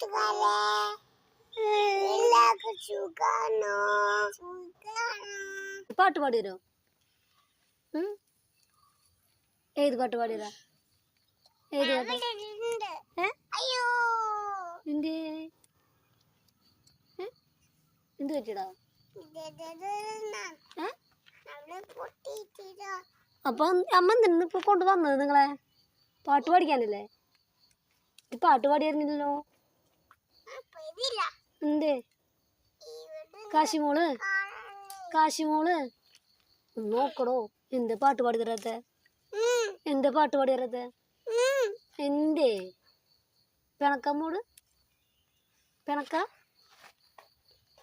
കൂട്ടുകാരെ എല്ലാവർക്കും സുഖാണോ? സുഖാണോ. പാട്ട് പാടിയോ ഏത് പാട്ട് പാടിയതാ? ഏത് പാട്ട്? എന്ത്? പറ്റിയടാ? അപ്പൊ അമ്മ നിന്ന് ഇപ്പൊ കൊണ്ടുവന്നത് നിങ്ങളെ? പാട്ട് പാടിക്കാനല്ലേ? പാട്ട് പാടിയായിരുന്നില്ലല്ലോ. എന്തേ? കാശിമോൾ. കാശിമോൾ? നോക്കടോ. എന്ത് പാട്ട് പാടി തരാത്ത? എന്താ പാട്ട് പാടി തരാത്ത. എന്തേ? പിണക്കമ്മോട് പിണക്ക?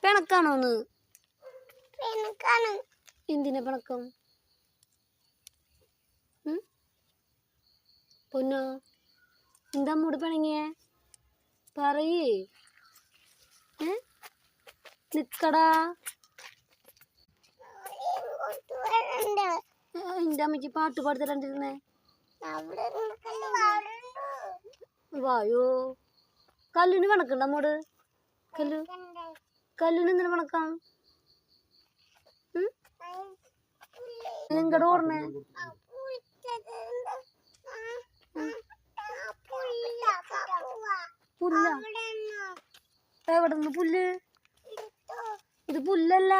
പിണക്കാണോന്ന് എന്തിനാ പിണക്കം? പൊന്നോ? എന്താ മൂട് പിണങ്ങിയേ? പറയേ. നിക്കടാ എന്റെ അമ്മയ്ക്ക് പാട്ട് പാടുത്തരണ്ടിരുന്നേ വായോ കല്ലിന് വണക്കണ്ട അമ്മോട് കല്ലു കല്ലിന് എന്തിനു വണക്കാം നിങ്ങടെ ഓർമ്മ പുല്ല എവിടെ നിന്ന് പുല്ല്? ഇത് പുല്ലല്ല.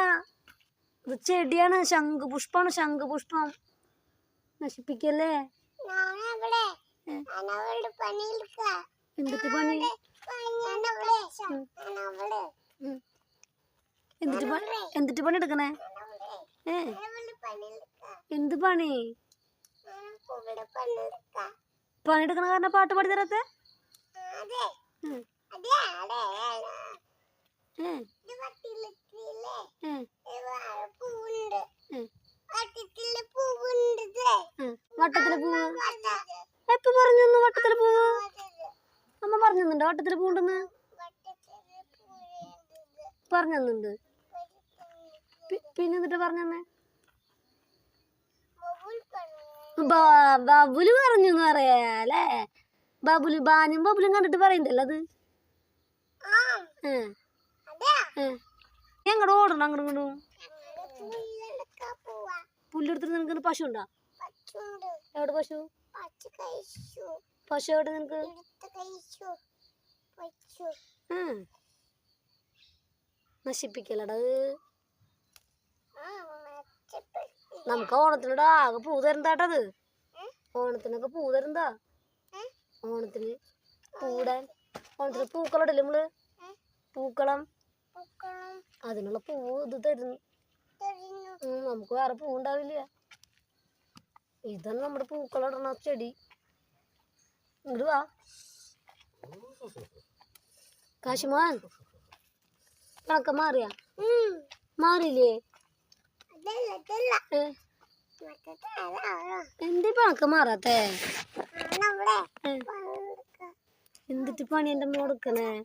ഇത് ചെടിയാണ് ശംഖുപുഷ്പമാണ് ശംഖുപുഷ്പം. നശിപ്പിക്കല്ലേ? എന്തിട്ട് പണി. എന്തിട്ട് പണി എന്തിട്ട് പണി എടുക്കണേ? ഏ? എന്ത് പണി? പണിയെടുക്കണ കാരണം പാട്ട് പാടി തരത്തെ? വട്ടത്തിൽ പൂവ്. എപ്പോ പറഞ്ഞു വട്ടത്തിലെ പൂവ്? അമ്മ പറഞ്ഞു തന്നുണ്ടോ വട്ടത്തിലെ പൂവുണ്ടെന്ന് പറഞ്ഞു തന്നുണ്ട് പിന്നെ എന്നിട്ട് പറഞ്ഞു തന്നെ ബാ- ബബുൽ പറഞ്ഞു എന്ന് പറയാ അല്ലേ? ബബുൽ ബാനും ബബുലും കണ്ടിട്ട് പറയണ്ടല്ലോ അത്? എങ്ങോട്ട് ഓടണം അങ്ങോട്ട് ഇങ്ങോട്ടും പുല്ലെടുത്തിട്ട് നിനക്ക് പശു ഉണ്ടോ? എവിടെ പശു? പശു എവിടെ നിനക്ക്. നശിപ്പിക്കലടാ. നമുക്ക് ഓണത്തിനോട് ആകെ പൂ തരണ്ടാട്ടത് ഓണത്തിനൊക്കെ പൂ തരുന്നതാ ഓണത്തിന് പൂടാൻ ഓണത്തിന് പൂക്കളോടല്ലേ നമ്മൾ. പൂക്കളം. അതിനുള്ള പൂവ് ഇത് തരുന്നു. നമുക്ക് വേറെ പൂ ഉണ്ടാവില്ല. ഇതാണ് നമ്മുടെ പൂക്കളിടണ ചെടി. ഇങ്ങോട്ട് വാ. കാശിമാൻ. കണക്ക മാറിയാ? മാറിയില്ലേ? എന്തേ പണക്ക മാറാത്തേ? എന്തിട്ട് പണി എന്റെ അമ്മ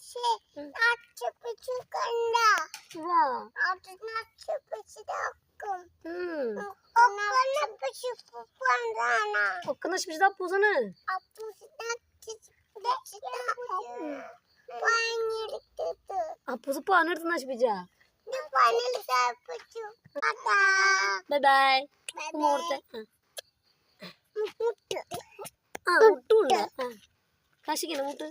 şey nakçı pıçı kanda. Wow. Adı nakçı pıçı da okkum. Hmm. Okkana pıçı pupandana. Okkana pıçı da puzana. Apuzı nakçı pıçı da Apuzu paneırtın aç bıca. Ne panel sarpıcı. Bata. Bye bye. Bye bye. Morte. Mutlu. Mutlu. Mutlu. Kaşı gene mutlu.